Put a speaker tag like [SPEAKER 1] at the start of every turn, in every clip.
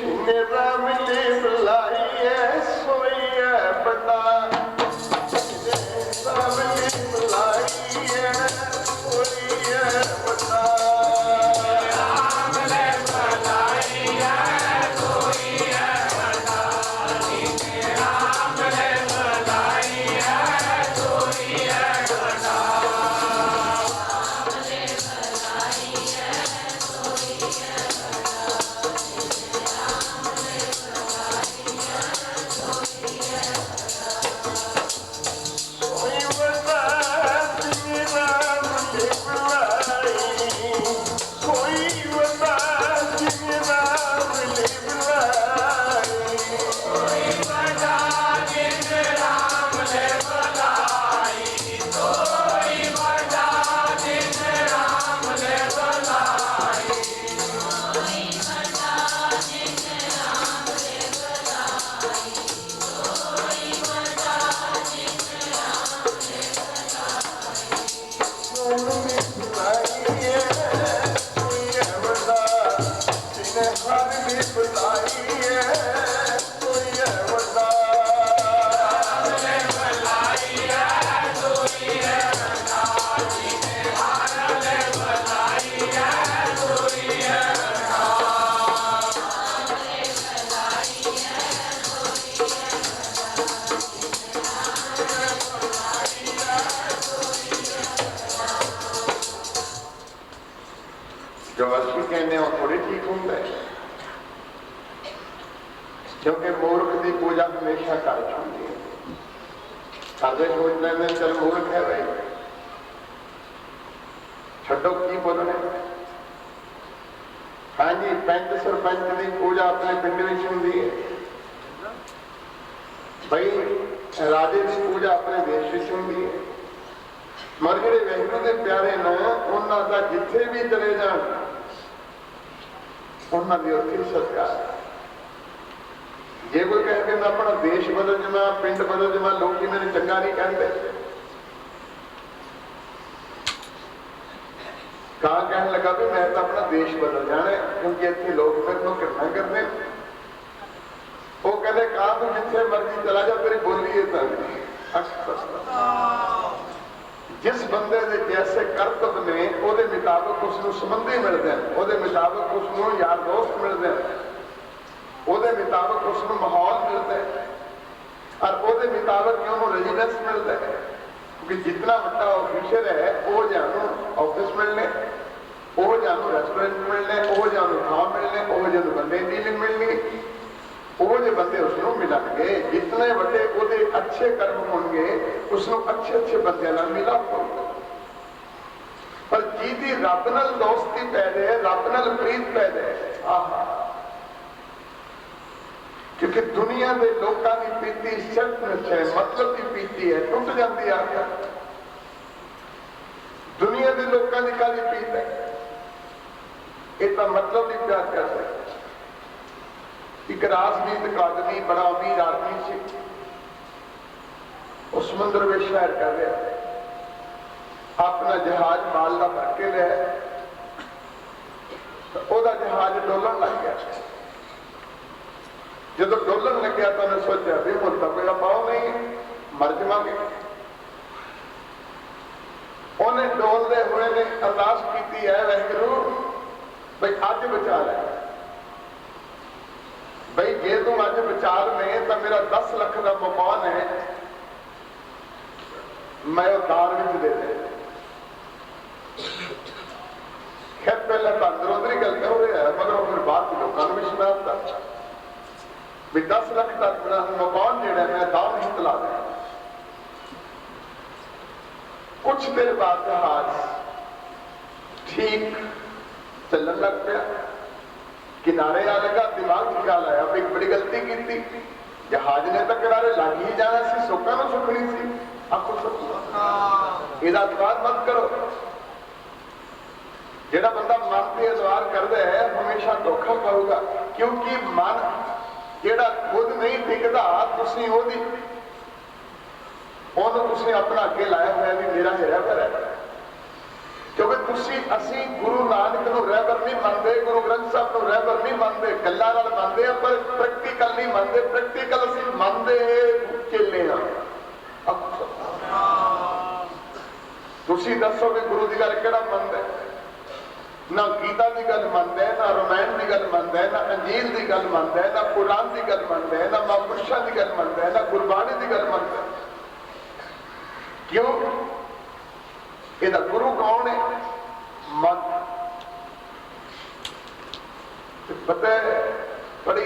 [SPEAKER 1] ਸੀਨੇ ਰਾਮਲੇ ਬੁਲਾਈਏ ਸੋਈਏ ਬਤਾ ਰਾਮਲੇ ਬੁਲਾਈਏ ਸੋਈਏ ਬਤਾ ਕੋਈ ਜੋ ਅਸੀਂ ਠੀਕ ਹੁੰਦਾ ਹੈ। ਕਿਉਂਕਿ ਮੂਰਖ ਦੀ ਪੂਜਾ ਹਮੇਸ਼ਾ ਕਰ ਚੁੰਦੀ ਹੈ। ਸਾਡੇ ਸੋਚ ਲੈਂਦੇ ਨੇ, ਮੂਰਖ ਹੈ ਬਈ। ਛੱਡੋ ਕੀ ਬੋਲਣੇ ਹਾਂਜੀ ਪੰਚ ਸਰਪੰਚ ਦੀ ਪੂਜਾ ਆਪਣੇ ਪਿੰਡ ਵਿੱਚ ਹੁੰਦੀ ਹੈ। ਬਈ ਰਾਜੇ ਦੀ ਪੂਜਾ ਆਪਣੇ ਦੇਸ਼ ਵਿੱਚ ਹੁੰਦੀ ਹੈ। ਮਰ ਜਿਹੜੇ ਵੈਗਰੂ ਦੇ ਪਿਆਰੇ ਨੇ ਉਹਨਾਂ ਦਾ ਜਿੱਥੇ ਵੀ ਚਲੇ ਜਾਣ ਉਹਨਾਂ ਦੀ ਉੱਥੇ ਸਤਿਕਾਰ ਹੈ। ਜੇ ਕੋਈ ਕਹੇ ਕਿ ਮੈਂ ਆਪਣਾ ਦੇਸ਼ ਬਦਲ ਜਮਾ ਪਿੰਡ ਬਦਲ ਜਮਾ ਲੋਕੀ ਮੈਨੂੰ ਚੰਗਾ ਨਹੀਂ ਕਹਿੰਦੇ ਕਾਂ ਕਹਿਣ ਲੱਗਾ ਵੀ ਮੈਂ ਤਾਂ ਆਪਣਾ ਦੇਸ਼ ਬਦਲ ਜਾਣਾ ਹੈ, ਕਿਉਂਕਿ ਇੱਥੇ ਲੋਕ ਮੇਰੇ ਨੂੰ ਕਿਰਨਾ ਕਰਦੇ ਨੇ। ਉਹ ਕਹਿੰਦੇ ਕਾਂ ਤੂੰ ਜਿੱਥੇ ਮਰਜ਼ੀ ਚਲਾ ਜਾ ਤੇਰੀ ਬੋਲੀ ਇਹ ਤਾਂ ਅਕਸਰ ਜਿਸ ਬੰਦੇ ਦੇ ਜੈਸੇ ਕਰਤੱਵ ਨੇ, ਉਹਦੇ ਮੁਤਾਬਕ ਉਸ ਨੂੰ ਸੰਬੰਧੀ ਮਿਲਦੇ ਨੇ ਉਹਦੇ ਮੁਤਾਬਕ ਉਸ ਨੂੰ ਯਾਰ ਦੋਸਤ ਮਿਲਦੇ ਹਨ। ਉਹਦੇ ਮੁਤਾਬਕ ਉਸ ਨੂੰ ਮਾਹੌਲ ਮਿਲਦਾ ਹੈ। ਔਰ ਉਹਦੇ ਮੁਤਾਬਕ ਉਹਨੂੰ ਰੈਜ਼ੀਡੈਂਸ ਮਿਲਦਾ ਹੈ। ਕਿ ਜਿੰਨਾ ਵੱਡਾ ਆਫੀਸਰ ਹੈ, ਉਹ ਜਾਨੂੰ ਆਫਿਸ ਮਿਲਨੇ ਉਹ ਜਾਨੂੰ ਰੈਸਟੋਰੈਂਟ ਮਿਲਨੇ ਉਹ ਜਾਨੂੰ ਥਾਂ ਮਿਲਨੇ ਉਹ ਜਾਨੂੰ ਬੰਦੇ ਡੀਲਿੰਗ ਮਿਲਣੀ। ਬੰਦੇ ਉਸ ਨੂੰ ਮਿਲਣਗੇ, ਜਿਤਨੇ ਵੱਡੇ ਉਹਦੇ ਅੱਛੇ ਕਰਮ ਹੋਣਗੇ ਉਸ ਨੂੰ ਅੱਛੇ ਅੱਛੇ ਬੰਦਿਆਂ ਨਾਲ ਮਿਲਾਪ ਹੋਊਗਾ। ਪਰ ਜਿਹਦੀ ਰੱਬ ਨਾਲ ਦੋਸਤੀ ਪੈ ਜਾਏ, ਰੱਬ ਨਾਲ ਪ੍ਰੀਤ ਪੈ ਜਾਏ, ਆਹਾ। ਕਿਉਂਕਿ ਦੁਨੀਆ ਦੇ ਲੋਕਾਂ ਦੀ ਪੀਤੀ ਸਿਰਫ ਨਸ਼ੇ ਮਤਲਬ ਦੀ ਪੀਤੀ ਹੈ, ਟੁੱਟ ਜਾਂਦੀ ਆ। ਦੁਨੀਆ ਦੇ ਲੋਕਾਂ ਦੀ ਕਾਲੀ ਪੀਤ ਹੈ? ਇਹ ਤਾਂ ਮਤਲਬ ਦੀ ਪਿਆਰ ਕਰਦੇ ਇੱਕ ਰਾਜਨੀਤ ਕਾਦਮੀ ਬੜਾ ਅਮੀਰ ਆਦਮੀ ਸੀ। ਉਹ ਸਮੁੰਦਰ ਵਿੱਚ ਸ਼ਹਿਰ ਕਰ ਰਿਹਾ। ਆਪਣਾ ਜਹਾਜ਼ ਮਾਲ ਦਾ ਭਰ ਕੇ ਲਿਆ ਉਹਦਾ ਜਹਾਜ਼ ਡੋਲਣ ਲੱਗ ਗਿਆ। ਜਦੋਂ ਡੋਲਣ ਲੱਗਿਆ ਤਾਂ ਉਹਨੇ ਸੋਚਿਆ, ਵੀ ਹੁਣ ਤਾਂ ਮੇਰਾ ਪਾਉ ਨਹੀਂ, ਮਰ ਜਾਵਾਂਗੇ। ਉਹਨੇ ਡੋਲਦੇ ਹੋਏ ਨੇ ਅਰਦਾਸ ਕੀਤੀ ਹੈ ਵਾਹਿਗੁਰੂ, ਬਈ ਅੱਜ ਬਚਾ ਲੈ। ਜੇ ਤੂੰ ਅੱਜ ਬਚਾ ਲਵੇਂ ਤਾਂ ਮੇਰਾ 10 ਲੱਖ ਦਾ ਮਕਾਨ ਹੈ ਮੈਂ ਉਹ ਦਾਨ ਵਿੱਚ ਦੇ ਦੇ ਖੈਰ ਪਹਿਲਾਂ ਤਾਂ ਅੰਦਰੋਂ ਅੰਦਰ ਹੀ ਗੱਲ ਕਰ ਰਿਹਾ ਹੈ ਮਗਰ ਉਹ ਫਿਰ ਬਾਅਦ ਵਿੱਚ ਲੋਕਾਂ ਨੂੰ ਵੀ ਸੁਣਾਉਂਦਾ ਵੀ 10 ਲੱਖ ਦਾ ਮੇਰਾ ਮਕਾਨ ਜਿਹੜਾ ਮੈਂ ਦਾਨ ਹੀ ਤਲਾ ਦੇ ਕੁਛ ਦੇਰ ਬਾਅਦ ਜਹਾਜ਼ ਠੀਕ ਚੱਲਣ ਲੱਗ ਪਿਆ ਕਿਨਾਰੇ ਆ ਲਗਾ, ਦਿਮਾਗ ਚ ਖਿਆਲ ਆਇਆ ਬੜੀ ਗਲਤੀ ਕੀਤੀ। ਜਹਾਜ਼ ਨੇ ਤਾਂ ਕਿਨਾਰੇ ਲੱਗ ਹੀ ਜਾਣਾ ਸੀ, ਸੋਕਾਂ ਨੂੰ ਸੁਖਣੀ ਸੀ। ਆਖੋ ਸੁਖ ਇਹਦਾ ਅਤਵਾਰ ਮਤ ਕਰੋ। ਜਿਹੜਾ ਬੰਦਾ ਮਨ ਤੇ ਅਜ਼ਵਾਰ ਕਰਦਾ ਹੈ, ਹਮੇਸ਼ਾ ਧੋਖਾ ਖਾਊਗਾ। ਕਿਉਂਕਿ ਮਨ ਜਿਹੜਾ ਖੁਦ ਨਹੀਂ ਟਿਕਦਾ, ਤੁਸੀਂ ਉਹਦੀ, ਉਹਨੂੰ ਤੁਸੀਂ ਆਪਣਾ ਅੱਗੇ ਲਾਇਆ ਹੋਇਆ ਵੀ ਮੇਰਾ ਹੀ ਰਹਿਬਰ ਹੈ ਕਿਉਂਕਿ ਤੁਸੀਂ, ਅਸੀਂ ਗੁਰੂ ਨਾਨਕ ਰਹਿਬਰ ਨਹੀਂ ਮੰਨਦੇ, ਗੁਰੂ ਗ੍ਰੰਥ ਸਾਹਿਬ ਨੂੰ ਰਹਿਬਰ ਨਹੀਂ ਮੰਨਦੇ, ਗੱਲਾਂ ਨਾਲ ਮੰਨਦੇ ਆ ਇਹ ਪ੍ਰੈਕਟੀਕਲ ਅਸੀਂ ਮੰਨਦੇ ਚੇਲੇ ਆ। ਤੁਸੀਂ ਦੱਸੋ ਵੀ ਗੁਰੂ ਦੀ ਗੱਲ ਕਿਹੜਾ ਮੰਨਦਾ ਨਾ ਗੀਤਾ ਦੀ ਗੱਲ ਮੰਨਦਾ ਨਾ ਰਮਾਇਣ ਦੀ ਗੱਲ ਮੰਨਦਾ ਨਾ ਅੰਜੀਲ ਦੀ ਗੱਲ ਮੰਨਦਾ ਨਾ ਕੁਰਾਨ ਦੀ ਗੱਲ ਮੰਨਦਾ ਨਾ ਮਹਾਂਪੁਰਸ਼ਾਂ ਦੀ ਗੱਲ ਮੰਨਦਾ ਨਾ ਗੁਰਬਾਣੀ ਦੀ ਗੱਲ ਮੰਨਦਾ ਕਿਉਂ? ਇਹਦਾ ਗੁਰੂ ਕੌਣ ਹੈ? ਮਨ। ਤੇ ਪਤਾ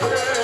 [SPEAKER 1] Yeah.